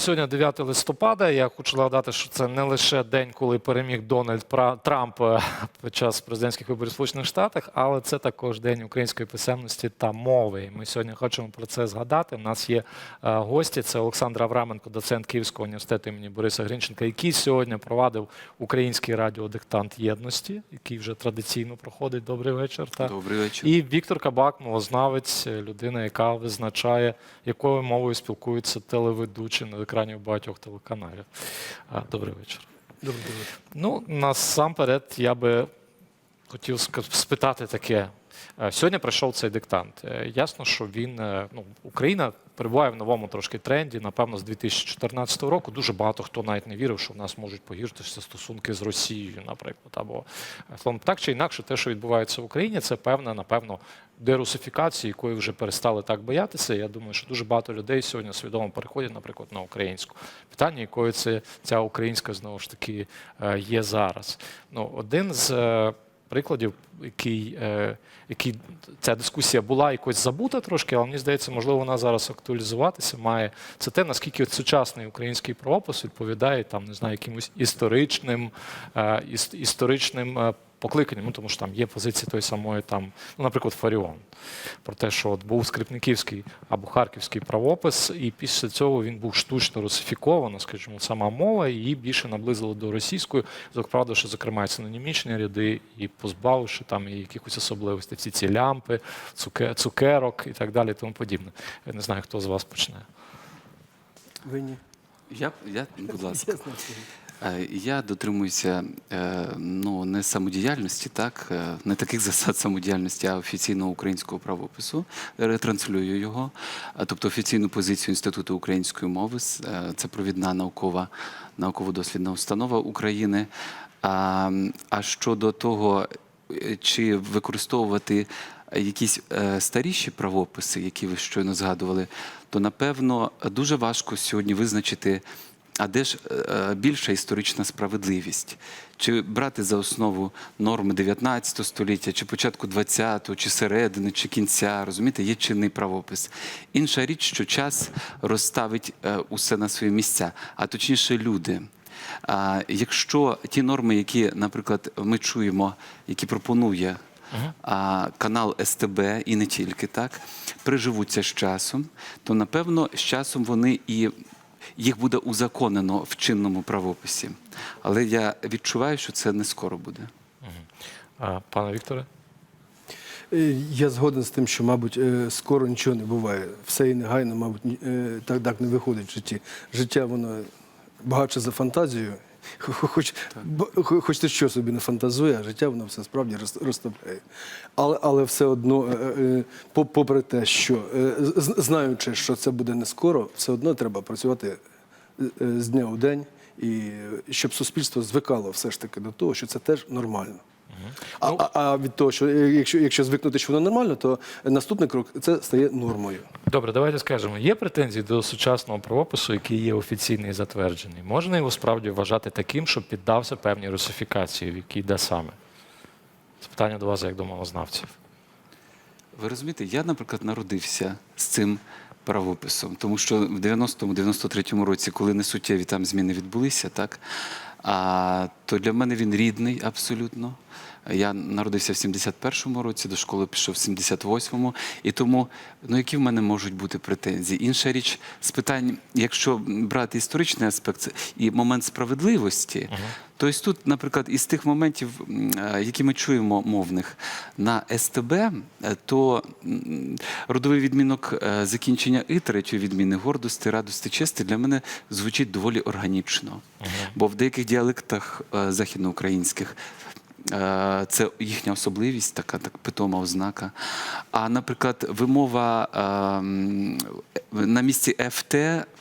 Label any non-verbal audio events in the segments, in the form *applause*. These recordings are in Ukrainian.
сьогодні 9 листопада. Я хочу нагадати, що це не лише день, коли переміг Дональд Трамп е, під час президентських виборів в Сполучених Штатах, але це також день української писемності та мови. І ми сьогодні хочемо про це згадати. У нас є е, гості. Це Олександр Авраменко, доцент Київського університету імені Бориса Гринченка, який сьогодні провадив український радіодиктант єдності, який вже традиційно проходить. Добрий вечір. Та. Добрий вечір. І Віктор Кабак, мовознавець, людина, яка визначає, якою мовою спілкуються телеведучі на екрані багатьох телеканалів. Добрий вечір. Добрий вечір. Ну, насамперед, я би хотів спитати таке. Е, Сьогодні пройшов цей диктант. Е, Ясно, що він е, ну, Україна перебуває в новому трошки тренді. Напевно, з 2014 року дуже багато хто навіть не вірив, що в нас можуть погіршитися стосунки з Росією, наприклад. Або словом, так чи інакше, те, що відбувається в Україні, це певна, напевно, дерусифікація, якої вже перестали так боятися. Я думаю, що дуже багато людей сьогодні свідомо переходять, наприклад, на українську. Питання, якою це ця українська знову ж таки є зараз. Ну, один з прикладів, який, е, який ця дискусія була якось забута трошки, але мені здається, можливо, вона зараз актуалізуватися має. Це те, наскільки сучасний український правопис відповідає там, не знаю, якимось історичним, е, іс- історичним. Покликанням, ну, тому що там є позиції тої самої, там, ну, наприклад, Фаріон, про те, що от був скрипниківський або харківський правопис, і після цього він був штучно русифіковано, скажімо, сама мова, і її більше наблизило до російської, закладивши, зокрема, синонімічні ряди, і позбавивши там і якихось особливостей, всі ці лямпи, цуке- цукерок і так далі, і тому подібне. Я не знаю, хто з вас почне. Ви ні. Я, я, будь ласка. Е, Я дотримуюся е, ну, не самодіяльності, так, е, не таких *laughs* засад самодіяльності, а офіційного українського правопису, ретранслюю його. Тобто офіційну позицію Інституту української мови, це провідна наукова, науково-дослідна установа України. А, а щодо того, чи використовувати якісь старіші правописи, які ви щойно згадували, то напевно дуже важко сьогодні визначити. А де ж е, більша історична справедливість? Чи брати за основу норми 19 століття, чи початку 20-го, чи середини, чи кінця? Розумієте, є чинний правопис. Інша річ, що час розставить е, усе на свої місця, а точніше люди. А якщо ті норми, які, наприклад, ми чуємо, які пропонує а, канал СТБ і не тільки так, приживуться з часом, то напевно з часом вони і їх буде узаконено в чинному правописі. Але я відчуваю, що це не скоро буде. А, пане Вікторе? Е, Я згоден з тим, що, мабуть, е, скоро нічого не буває. Все і негайно, мабуть, е, так, так не виходить в житті. Життя воно багатше за фантазію. Хо- Хоч, хоч ти що собі не фантазує, а життя воно все справді розтопляє. Але, але все одно, е, е, по- попри те, що е, знаючи, що це буде не скоро, все одно треба працювати з дня у день, і щоб суспільство звикало все ж таки до того, що це теж нормально. А, а, а від того, що е, якщо, якщо звикнути, що воно нормально, то наступний крок це стає нормою. Добре, давайте скажемо, є претензії до сучасного правопису, який є офіційний і затверджений. Можна його справді вважати таким, щоб піддався певній русифікації, в якій йде саме? Це питання до вас, як до мовознавців. Ви розумієте, я, наприклад, народився з цим правописом, тому що в 90-93 році, коли несуттєві там зміни відбулися, так, а, то для мене він рідний абсолютно. Я народився в 71-му році, до школи пішов в 78-му, і тому ну які в мене можуть бути претензії? Інша річ з питань, якщо брати історичний аспект і момент справедливості, то ось тут, наприклад, із тих моментів, е, які ми чуємо мовних на СТБ, е, то родовий відмінок е, закінчення і третьої відміни гордості, радості, честі для мене звучить доволі органічно. Бо в деяких діалектах е, західноукраїнських Е, Це їхня особливість, така так питома ознака. А, наприклад, вимова ем, на місці ФТ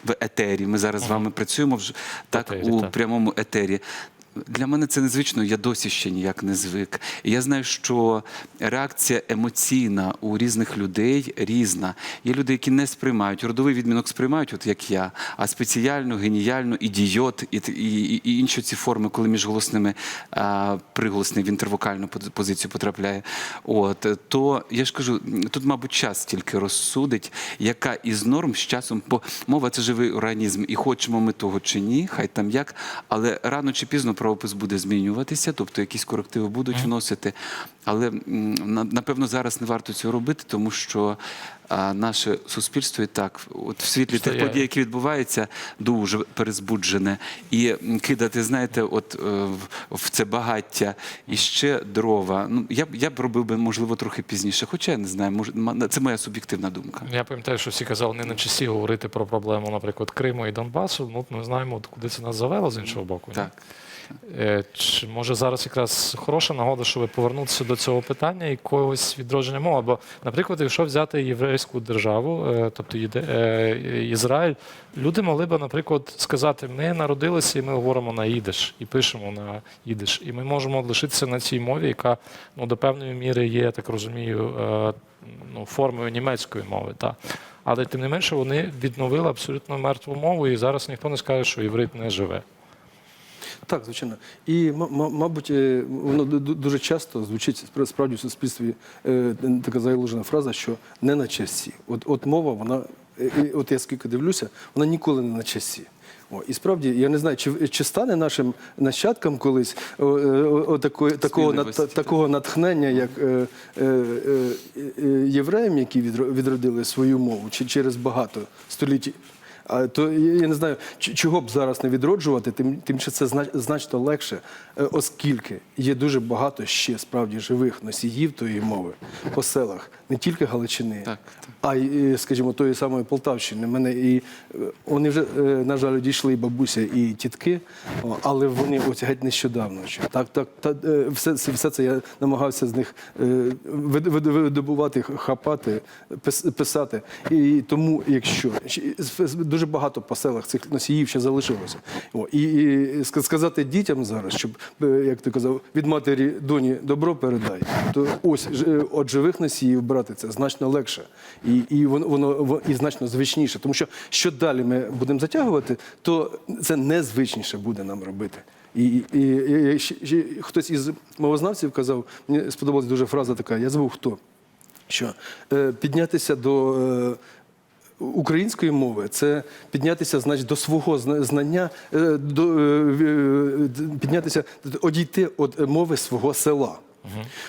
в етері. Ми зараз з вами працюємо вже так Етері, у так. прямому етері. Для мене це незвично, я досі ще ніяк не звик. Я знаю, що реакція емоційна у різних людей різна. Є люди, які не сприймають, родовий відмінок сприймають, от як я, а спеціально, геніально, ідіот і, і, і, і інші ці форми, коли між голосними а, приголосний в інтервокальну позицію потрапляє. От, то я ж кажу, тут, мабуть, час тільки розсудить, яка із норм з часом, бо мова це живий організм, і хочемо ми того чи ні, хай там як, але рано чи пізно правопис буде змінюватися, тобто якісь корективи будуть вносити. Але напевно зараз не варто цього робити, тому що наше суспільство і так, от в світлі тих подій, які відбуваються, дуже перезбуджене. І кидати, знаєте, от е, в- це багаття і ще дрова. Ну я б я б робив би можливо трохи пізніше. Хоча я не знаю, може це моя суб'єктивна думка. Я пам'ятаю, що всі казали, не на часі говорити про проблему, наприклад, Криму і Донбасу. Ну, ми знаємо, от куди це нас завело з іншого боку. Так. Е, Чи може зараз якраз хороша нагода, щоб повернутися до цього питання і якогось відродження мови? Бо, наприклад, якщо взяти єврейську державу, е, тобто е, Ізраїль, люди могли б, наприклад, сказати: ми народилися і ми говоримо на їдиш, і пишемо на їдиш. І ми можемо лишитися на цій мові, яка ну, до певної міри є, я так розумію, е, ну, формою німецької мови. Та. Але тим не менше вони відновили абсолютно мертву мову, і зараз ніхто не скаже, що єврит не живе. Так, звичайно. І, мабуть, е, воно ду- ду- дуже часто звучить спра- справді в суспільстві е, така заложена фраза, що не на часі. От, от мова, вона, е, от я скільки дивлюся, вона ніколи не на часі. О, і справді, я не знаю, чи, чи стане нашим нащадкам колись о, о, о, такої- такого, Сміливості, такого натхнення, як е, е, е, євреям, які відро- відродили свою мову, чи через багато століть. А то я не знаю, чого б зараз не відроджувати, тим, тим що це значно легше, е, оскільки є дуже багато ще справді живих носіїв тої мови по селах, не тільки Галичини, так. А й, скажімо, тої самої Полтавщини. Мене і е, вони вже, е, на жаль, одійшли і бабуся, і тітки, але вони ось геть нещодавно. ще. Так, так, та, е, все, все це я намагався з них вид- вид- видобувати, хапати, пис- писати. І тому, якщо дуже багато по селах цих носіїв ще залишилося. О, і, і сказати дітям зараз, щоб, як ти казав, від матері доні добро передай, то ось от живих носіїв брати це значно легше і, і воно, воно во- і значно звичніше. Тому що що далі ми будемо затягувати, то це незвичніше буде нам робити. І, і, і, і хтось із мовознавців казав, мені сподобалась дуже фраза така, я забув хто, що е, піднятися до е, української мови це піднятися значить, до свого зна- знання, е, до, е, е, піднятися, одійти від мови свого села.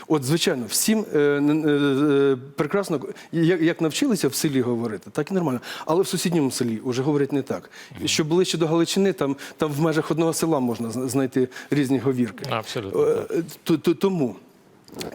От, звичайно, всім е, е, е, прекрасно, як, як навчилися в селі говорити, так і нормально. Але в сусідньому селі вже говорять не так. Що ближче до Галичини, там, там в межах одного села можна знайти різні говірки. Абсолютно. Е, е, то- то- Тому.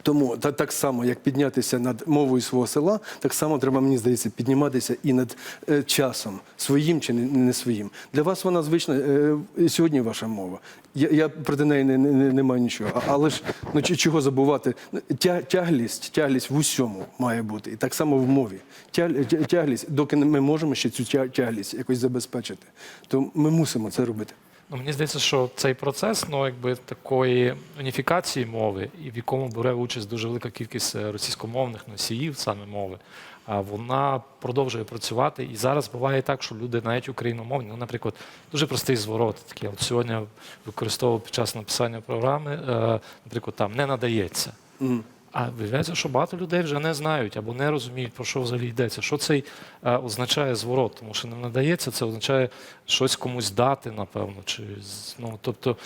Тому та, так само, як піднятися над мовою свого села, так само треба, мені здається, підніматися і над е, часом, своїм чи не, не своїм. Для вас вона звична, е, сьогодні ваша мова. Я, я проти неї не, не, не маю нічого. А- Але ж ну, чого забувати? Ну, Тя, тяглість, тяглість в усьому має бути. І так само в мові. Тя, тя- тяглість, доки ми можемо ще цю тя- тяглість якось забезпечити, то ми мусимо це робити. Ну, мені здається, що цей процес ну, якби, такої уніфікації мови, і в якому бере участь дуже велика кількість е, російськомовних носіїв саме мови, вона продовжує працювати. І зараз буває так, що люди навіть україномовні, ну, наприклад, дуже простий зворот. Такий, от сьогодні використовував під час написання програми, е, наприклад, там не надається. А виявляється, що багато людей вже не знають або не розуміють, про що взагалі йдеться. Що цей е, означає зворот? Тому що не надається, це означає щось комусь дати, напевно. Чи, ну, тобто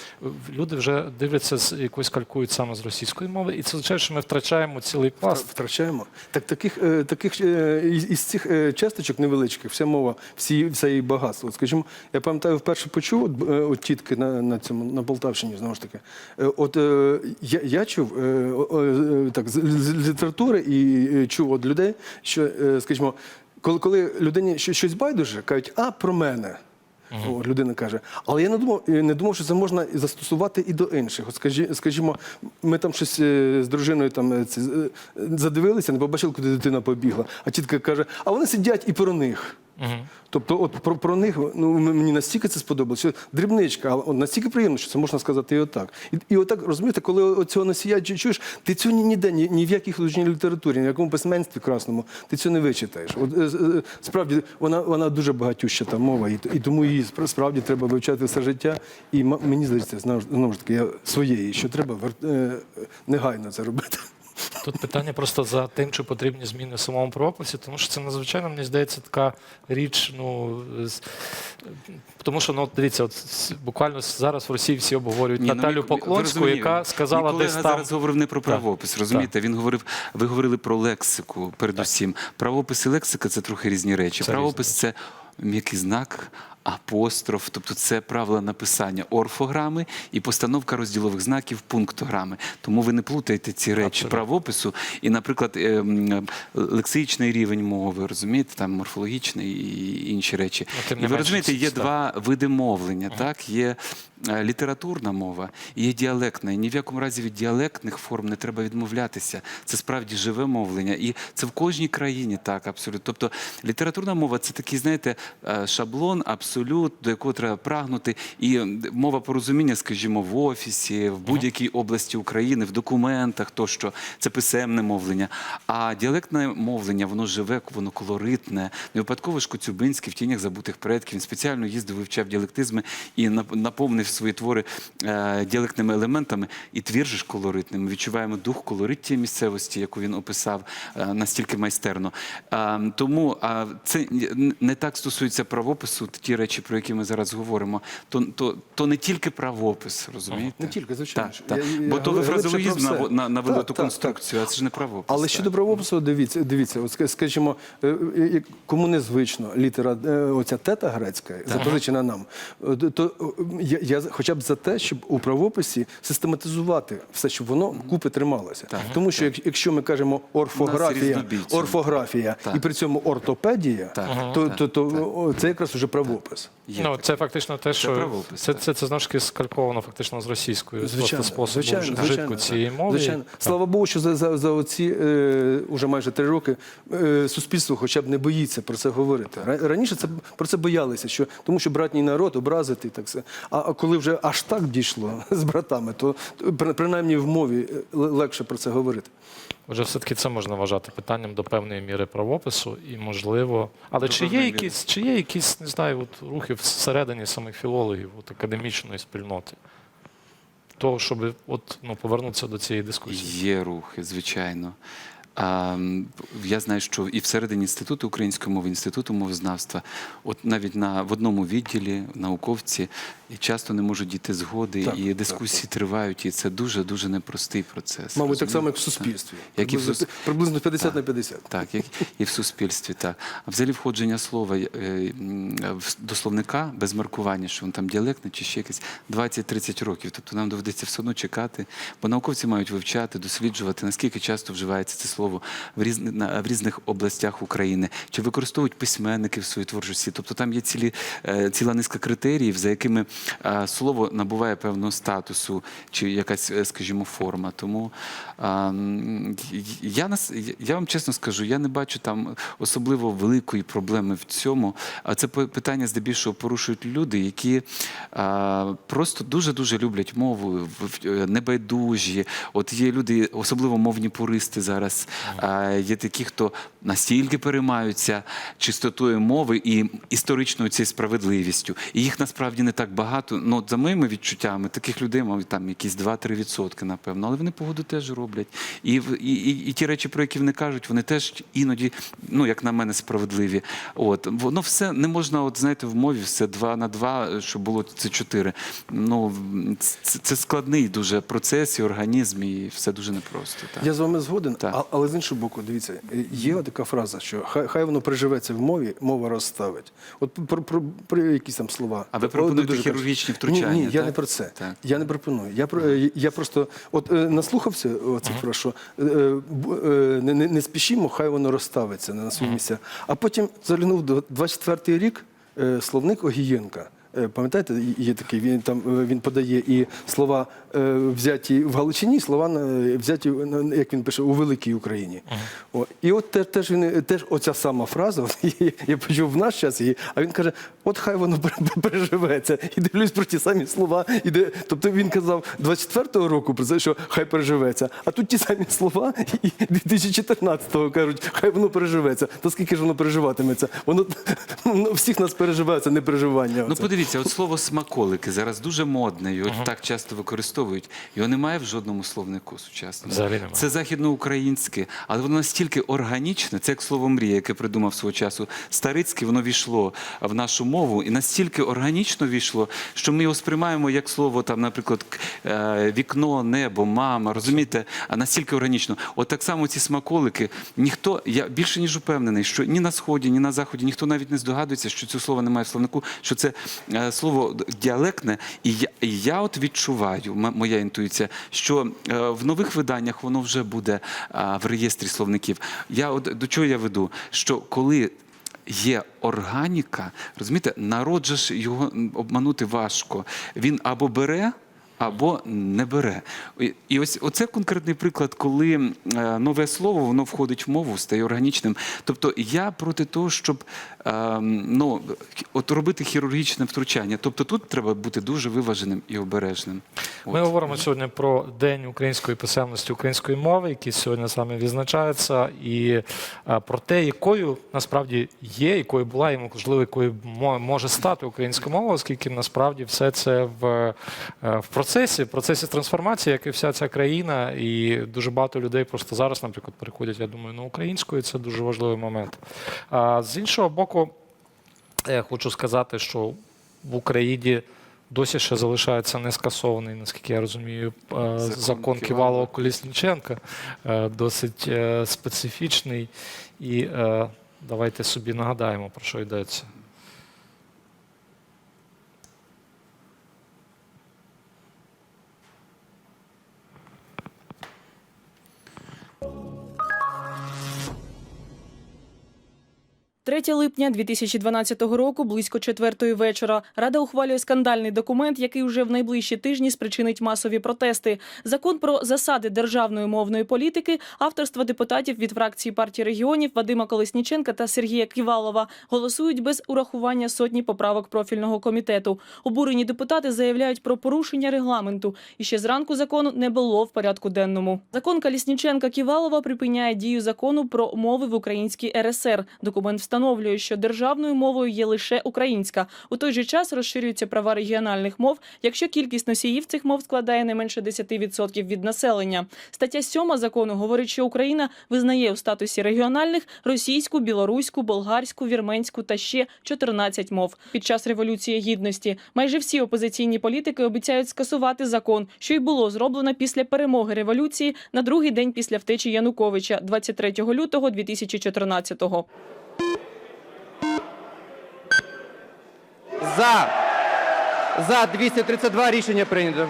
люди вже дивляться, якось калькують саме з російської мови, і це означає, що ми втрачаємо цілий пласт. Втрачаємо. Так таких, е, таких е, із, цих часточок невеличких, вся мова, всі, все її багатство. От, Скажімо, я пам'ятаю, вперше почув от, от тітки на, на цьому на Полтавщині, знову ж таки. От я, я чув так, з, з літератури і е, чув від людей, що, е, скажімо, коли, коли людині щось, байдуже, кажуть, а про мене. От, людина каже, але я не думав, е, не думав, що це можна застосувати і до інших. От скажі, скажімо, ми там щось з дружиною там задивилися, не побачили, куди дитина побігла. А тітка каже, а вони сидять і про них. Тобто, от про, про них ну мені настільки це сподобалося, що дрібничка, але настільки приємно, що це можна сказати і отак. І, і отак розумієте, коли цього носія чуєш, ти цього ні, ніде, ні, ні в якій художній літературі, ні в якому письменстві красному, ти цього не вичитаєш. От е, е, справді вона, вона дуже багатюща та мова, і, і тому її справді треба вивчати все життя. І мені здається, знову ж- таки, я своєї, що треба е, негайно це робити. Тут питання просто за тим, чи потрібні зміни в самому правописі, тому що це надзвичайно, мені здається, така річ. Ну тому що ну дивіться, от буквально зараз в Росії всі обговорюють Ні, ну, Наталю ви Поклонську, яка сказала мій десь колега там. зараз говорив не про правопис, розумієте? Він говорив, ви говорили про лексику передусім. Правопис і лексика це трохи різні речі. Це правопис різні це м'який знак. Апостроф, тобто це правила написання орфограми і постановка розділових знаків пунктограми. Тому ви не плутаєте ці речі Абсолютно. правопису і, наприклад, ем, лексичний рівень мови, розумієте, там морфологічний і інші речі. Ну, і ви розумієте, є два види мовлення. Так, є е, літературна мова є діалектна. І ні в якому разі від діалектних форм не треба відмовлятися. Це справді живе мовлення. І це в кожній країні так, абсолютно. Тобто літературна мова це такий, знаєте, е, шаблон, абсолют, до якого треба прагнути. І мова порозуміння, скажімо, в офісі, в будь-якій області України, в документах тощо. Це писемне мовлення. А діалектне мовлення, воно живе, воно колоритне. Не випадково ж Коцюбинський в тінях забутих предків. Він спеціально їздив, вивчав діалектизми і наповнив свої твори е, діалектними елементами. І твір же ж колоритним. Ми відчуваємо дух колориття місцевості, яку він описав е, настільки майстерно. Е, тому це не так стосується правопису, ті речі, про які ми зараз говоримо. То, то, то не тільки правопис, розумієте? Не тільки, звичайно Так, так. Я- я Бо то ви фразеологізм все. на- навели Так, ту так, конструкцію, а це ж не правопис. Але так. щодо правопису, дивіться, дивіться, от скажімо, е, е, кому незвично літера, е, оця тета грецька, запозичена нам, то я, я хоча б за те, щоб у правописі систематизувати все, щоб воно купи трималося. Так. Тому що як- якщо ми кажемо орфографія, орфографія Так. і при цьому ортопедія, Так, то, так, то, то о, це якраз уже правопис. Є ну, це фактично те, що правопис, це, так. це, це, знову ж таки скальковано фактично з російською Звичайно, способом звичайно, вжитку звичайно, цієї мови. Звичайно. Слава Богу, що за, за, за оці е, уже майже три роки е, суспільство хоча б не боїться про це говорити. Раніше це про це боялися, що тому що братній народ образити так все. А, а коли вже аж так дійшло *laughs* з братами, то, то принаймні в мові е, легше про це говорити. Отже, все-таки це можна вважати питанням до певної міри правопису, і можливо. Але До чи є якісь, чи є якісь, не знаю, от рухи всередині самих філологів, от академічної спільноти? Того, щоб от, ну, повернутися до цієї дискусії. Є рухи, звичайно. А, я знаю, що і всередині інституту української мови, інституту мовознавства, от навіть на в одному відділі науковці і часто не можуть дійти згоди, Так, і так, дискусії тривають, і це дуже дуже непростий процес. Мабуть, так само, як в суспільстві. Як і в сус- приблизно 50 на 50. Так, як і в суспільстві, так. А взагалі входження слова е, до словника без маркування, що він там діалектний чи ще якийсь 20-30 років. Тобто нам доведеться все одно чекати, бо науковці мають вивчати, досліджувати, наскільки часто вживається це слово в, різни, в різних областях України, чи використовують письменники в своїй творчості. Тобто там є цілі, е, ціла низка критеріїв, за якими е, слово набуває певного статусу, чи якась, е, скажімо, форма. Тому я, нас, я вам чесно скажу, я не бачу там особливо великої проблеми в цьому. А це пи- питання здебільшого порушують люди, які просто дуже-дуже люблять мову, небайдужі. От є люди, особливо мовні пуристи зараз. А, є такі, хто настільки переймаються чистотою мови і історичною цією справедливістю. І їх насправді не так багато. Ну, за моїми відчуттями, таких людей, мабуть, там якісь 2-3 відсотки, напевно. Але вони погоду теж роблять. І, і, і, і ті речі, про які вони кажуть, вони теж іноді, ну як на мене, справедливі. От воно все не можна, от знаєте, в мові все два на два, щоб було це чотири. Ну це, це складний дуже процес і організм, і все дуже непросто. Так. Я з вами згоден, Так. Але з іншого боку, дивіться, є така фраза, що хай, хай воно приживеться в мові, мова розставить. От про, про, про якісь там слова. А ви пропонуєте хірургічні перше. Ні, втручання, ні, я не про це. Так. Я не пропоную. Я про е, я просто от е, наслухався оцих про що е, не, не, не спішімо, хай воно розставиться на свої місця. А потім заглянув 24-й рік словник Огієнка. Е, Пам'ятаєте, є такий, він там е, він подає і слова е, взяті в Галичині, слова взяті, як він пише, у великій Україні. О, і от теж, теж він теж оця сама фраза, *laughs* я- почув в наш час її, а він каже: от хай воно переживеться. І дивлюсь про ті самі слова. І де, тобто він казав 24-го року про це, що хай переживеться. А тут ті самі слова, і 2014-го кажуть, хай воно переживеться. То скільки ж воно переживатиметься? Воно ну, всіх нас переживається, не переживання. Ну, оце. подивіться, от слово смаколики зараз дуже модне, його так часто використовують. Його немає в жодному словнику сучасному. Взагалі немає. Це західноукраїнське, але воно настільки органічне, це як слово мрія, яке придумав свого часу Старицький, воно війшло в нашу мову і настільки органічно війшло, що ми його сприймаємо як слово, там, наприклад, е, вікно, небо, мама, розумієте? А настільки органічно. От так само ці смаколики, ніхто, я більше ніж упевнений, що ні на сході, ні на заході ніхто навіть не здогадується, що цього слова немає в словнику, що це слово діалектне. І я, і я от відчуваю, моя інтуїція, що е, в нових виданнях воно вже буде в реєстрі словників. Я от до чого я веду? Що коли є органіка, розумієте, народ же ж його обманути важко. Він або бере. Або не бере. І- ось оце конкретний приклад, коли е, нове слово воно входить в мову, стає органічним. Тобто я проти того, щоб ем, ну, от робити хірургічне втручання. Тобто тут треба бути дуже виваженим і обережним. Ми От. говоримо сьогодні про День української писемності української мови, який сьогодні саме відзначається, і е, про те, якою насправді є, якою була і можливо, якою може стати українська мова, оскільки насправді все це в, е, в процесі, в процесі трансформації, як і вся ця країна, і дуже багато людей просто зараз, наприклад, переходять, я думаю, на українську, і це дуже важливий момент. А з іншого боку, я хочу сказати, що в Україні досі ще залишається не скасований, наскільки я розумію, е, закон, Закон Ківалова Колісніченка, е, досить е, специфічний. І давайте собі нагадаємо, про що йдеться. – 3 липня 2012 року, близько четвертої вечора, Рада ухвалює скандальний документ, який вже в найближчі тижні спричинить масові протести. Закон про засади державної мовної політики, авторства депутатів від фракції партії регіонів Вадима Колесніченка та Сергія Ківалова голосують без урахування сотні поправок профільного комітету. Обурені депутати заявляють про порушення регламенту. І ще зранку закону не було в порядку денному. Закон Колісніченка Ківалова припиняє дію закону про мови в Українській РСР. Документ встановлює, що державною мовою є лише українська. У той же час розширюються права регіональних мов, якщо кількість носіїв цих мов складає не менше 10% від населення. Стаття 7 закону говорить, що Україна визнає у статусі регіональних російську, білоруську, болгарську, вірменську та ще 14 мов. Під час революції гідності майже всі опозиційні політики обіцяють скасувати закон, що й було зроблено після перемоги революції на другий день після втечі Януковича, 23 лютого 2014-го. За. За 232 рішення прийнято.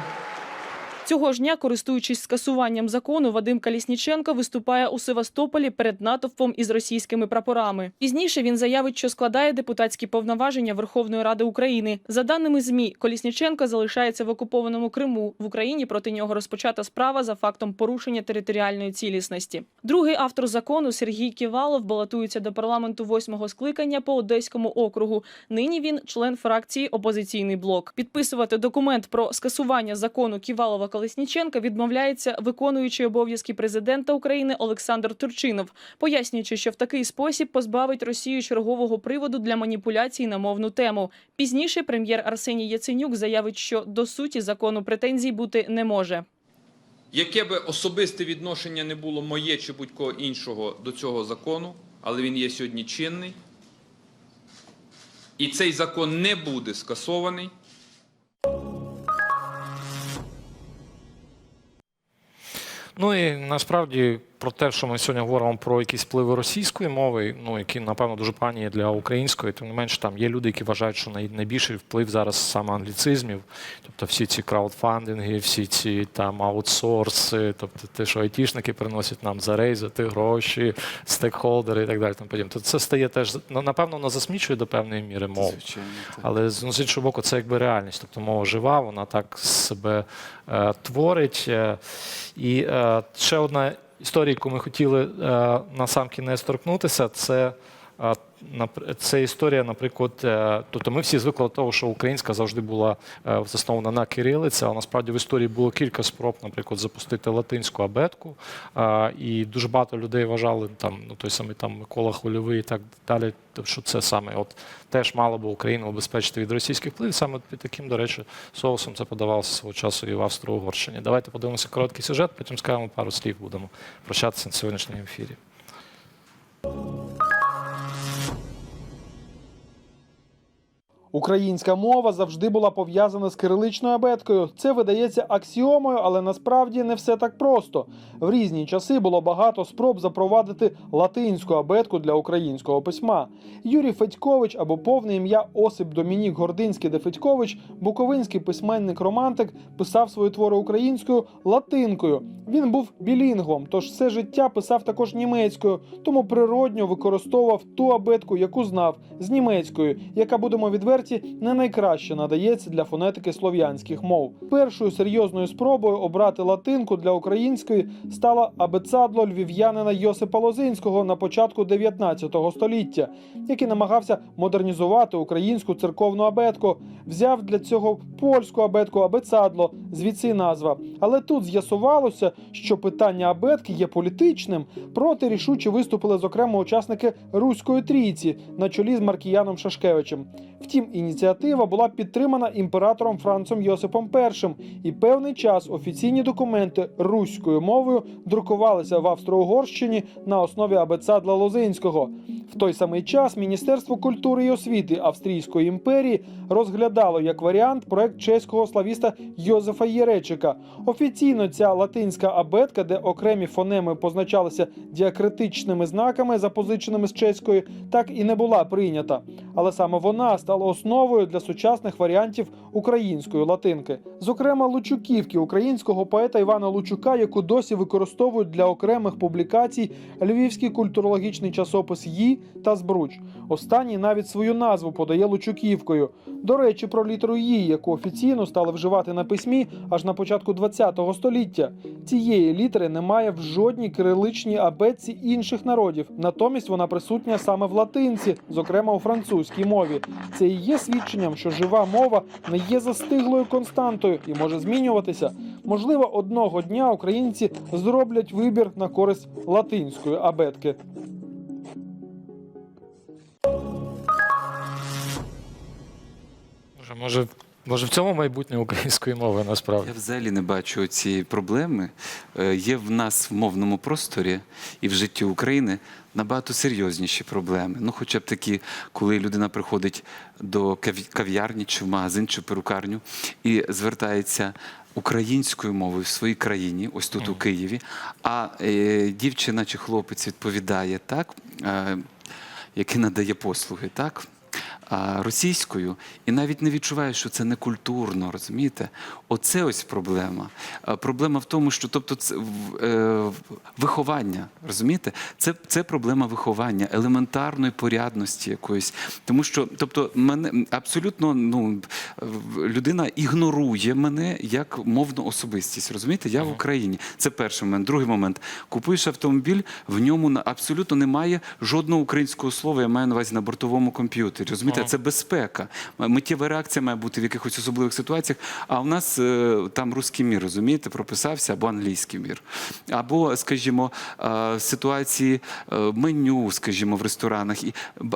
Цього ж дня, користуючись скасуванням закону, Вадим Калісніченко виступає у Севастополі перед натовпом із російськими прапорами. Пізніше він заявить, що складає депутатські повноваження Верховної Ради України. За даними змі, Колісніченко залишається в окупованому Криму. В Україні проти нього розпочата справа за фактом порушення територіальної цілісності. Другий автор закону Сергій Ківалов балотується до парламенту восьмого скликання по Одеському округу. Нині він член фракції Опозиційний блок. Підписувати документ про скасування закону Ківалова Колесніченка відмовляється виконуючий обов'язки президента України Олександр Турчинов, пояснюючи, що в такий спосіб позбавить Росію чергового приводу для маніпуляцій на мовну тему. Пізніше прем'єр Арсеній Яценюк заявить, що до суті закону претензій бути не може. Яке би особисте відношення не було моє чи будь-кого іншого до цього закону, але він є сьогодні чинний. І цей закон не буде скасований. Ну і насправді про те, що ми сьогодні говоримо про якісь впливи російської мови, ну які напевно дуже погані для української, тим не менш там є люди, які вважають, що найбільший вплив зараз саме англіцизмів, тобто всі ці краудфандинги, всі ці там аутсорси, тобто те, що айтішники приносять нам за рейзати гроші, стейкхолдери і так далі. Тому подібне. То це стає теж ну, напевно, воно засмічує до певної міри мову. Але з ну, з іншого боку, це якби реальність. Тобто мова жива, вона так себе е, творить. Е, і е, ще одна історія, яку ми хотіли е, на сам кінець торкнутися, це. Це історія, наприклад, е, тобто ми всі звикли до того, що українська завжди була е, заснована на кирилиці, але насправді в історії було кілька спроб, наприклад, запустити латинську абетку. І дуже багато людей вважали там, ну той самий там Микола Хвильовий і так далі, що це саме от теж мало би Україну обезпечити від російських впливів. Саме під таким, до речі, соусом це подавалося свого часу і в Австро-Угорщині. Давайте подивимося короткий сюжет, потім скажемо пару слів, будемо прощатися на сьогоднішньому ефірі. Українська мова завжди була пов'язана з кириличною абеткою. Це видається аксіомою, але насправді не все так просто. В різні часи було багато спроб запровадити латинську абетку для українського письма. Юрій Федькович або повне ім'я Осип Домінік Гординський де Федькович, буковинський письменник-романтик, писав свої твори українською латинкою. Він був білінгвом, тож все життя писав також німецькою, тому природньо використовував ту абетку, яку знав з німецькою, яка будемо відверті, не найкраще надається для фонетики слов'янських мов. Першою серйозною спробою обрати латинку для української стало абецадло львів'янина Йосипа Лозинського на початку 19 століття, який намагався модернізувати українську церковну абетку. Взяв для цього польську абетку абецадло, звідси назва. Але тут з'ясувалося, що питання абетки є політичним. Проти рішуче виступили зокрема учасники Руської трійці на чолі з Маркіяном Шашкевичем. Втім, ініціатива була підтримана імператором Францем Йосипом І, і певний час офіційні документи руською мовою друкувалися в Австро-Угорщині на основі абецадла Лозинського. В той самий час Міністерство культури і освіти Австрійської імперії розглядало як варіант проект чеського славіста Йозефа Єречика. Офіційно ця латинська абетка, де окремі фонеми позначалися діакритичними знаками, запозиченими з чеської, так і не була прийнята. Але саме вона стала основою для сучасних варіантів української латинки. Зокрема, Лучуківки українського поета Івана Лучука, яку досі використовують для окремих публікацій Львівський культурологічний часопис «Ї» та Збруч. Останній навіть свою назву подає Лучуківкою. До речі, про літеру «Ї», яку офіційно стали вживати на письмі аж на початку ХХ століття. Цієї літери немає в жодній кириличній абетці інших народів. Натомість вона присутня саме в латинці, зокрема у французькій мові. Це і є свідченням, що жива мова не є застиглою константою і може змінюватися. Можливо, одного дня українці зроблять вибір на користь латинської абетки. Може, може, може в цьому майбутнє української мови насправді. Я взагалі не бачу цієї проблеми. Е, Є в нас в мовному просторі і в житті України набагато серйозніші проблеми. Ну, хоча б такі, коли людина приходить до кав'ярні чи в магазин, чи в перукарню і звертається. Українською мовою в своїй країні, ось тут у Києві, а е, дівчина чи хлопець відповідає так, е, який надає послуги, так, російською, і навіть не відчуває, що це не культурно, розумієте? Оце ось проблема. Проблема в тому, що тобто це е, виховання, розумієте? Це, це проблема виховання, елементарної порядності якоїсь. Тому що, тобто, мене абсолютно ну, людина ігнорує мене як мовну особистість. Розумієте? Я в Україні. Це перший момент. Другий момент. Купуєш автомобіль, в ньому абсолютно немає жодного українського слова, я маю на увазі на бортовому комп'ютері. Розумієте, це безпека. Миттєва реакція має бути в якихось особливих ситуаціях. А у нас е, там русський мір, розумієте, прописався або англійський мір. Або, скажімо, е, ситуації е, меню, скажімо, в ресторанах. І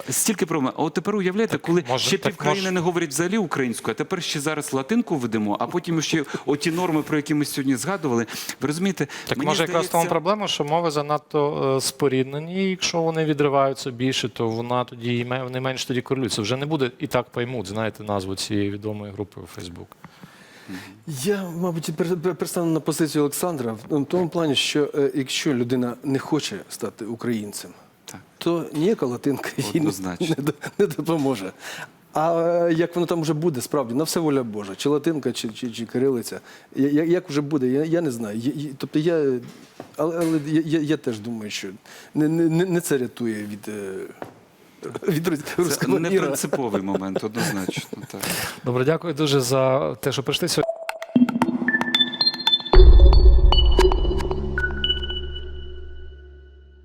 стільки проблем. А от тепер уявляєте, коли може- ще півкраїни може- не говорять взагалі українською, а тепер ще зараз латинку введемо, а потім ще оті норми, про які ми сьогодні згадували. Ви розумієте, Так мені може якраз в тому проблема, що мови занадто споріднені, і якщо вони відриваються більше, то вона тоді ме- менш тоді корелюються. Вже не буде і так поймуть, знаєте, назву цієї відомої групи у Фейсбук. Я, мабуть, пер- пер- перестану на позицію Олександра в тому плані, що е, якщо людина не хоче стати українцем, Так. то ніяка латинка їй не, не, допоможе. А е, як воно там вже буде, справді, на все воля Божа, чи латинка, чи, чи, чи кирилиця, я- як вже буде, я, я не знаю. Я- Тобто я, але, але я, я, я теж думаю, що не, не, не- не це рятує від, е, від руського не міра. принциповий момент, однозначно. Так. Добре, дякую дуже за те, що прийшли сьогодні.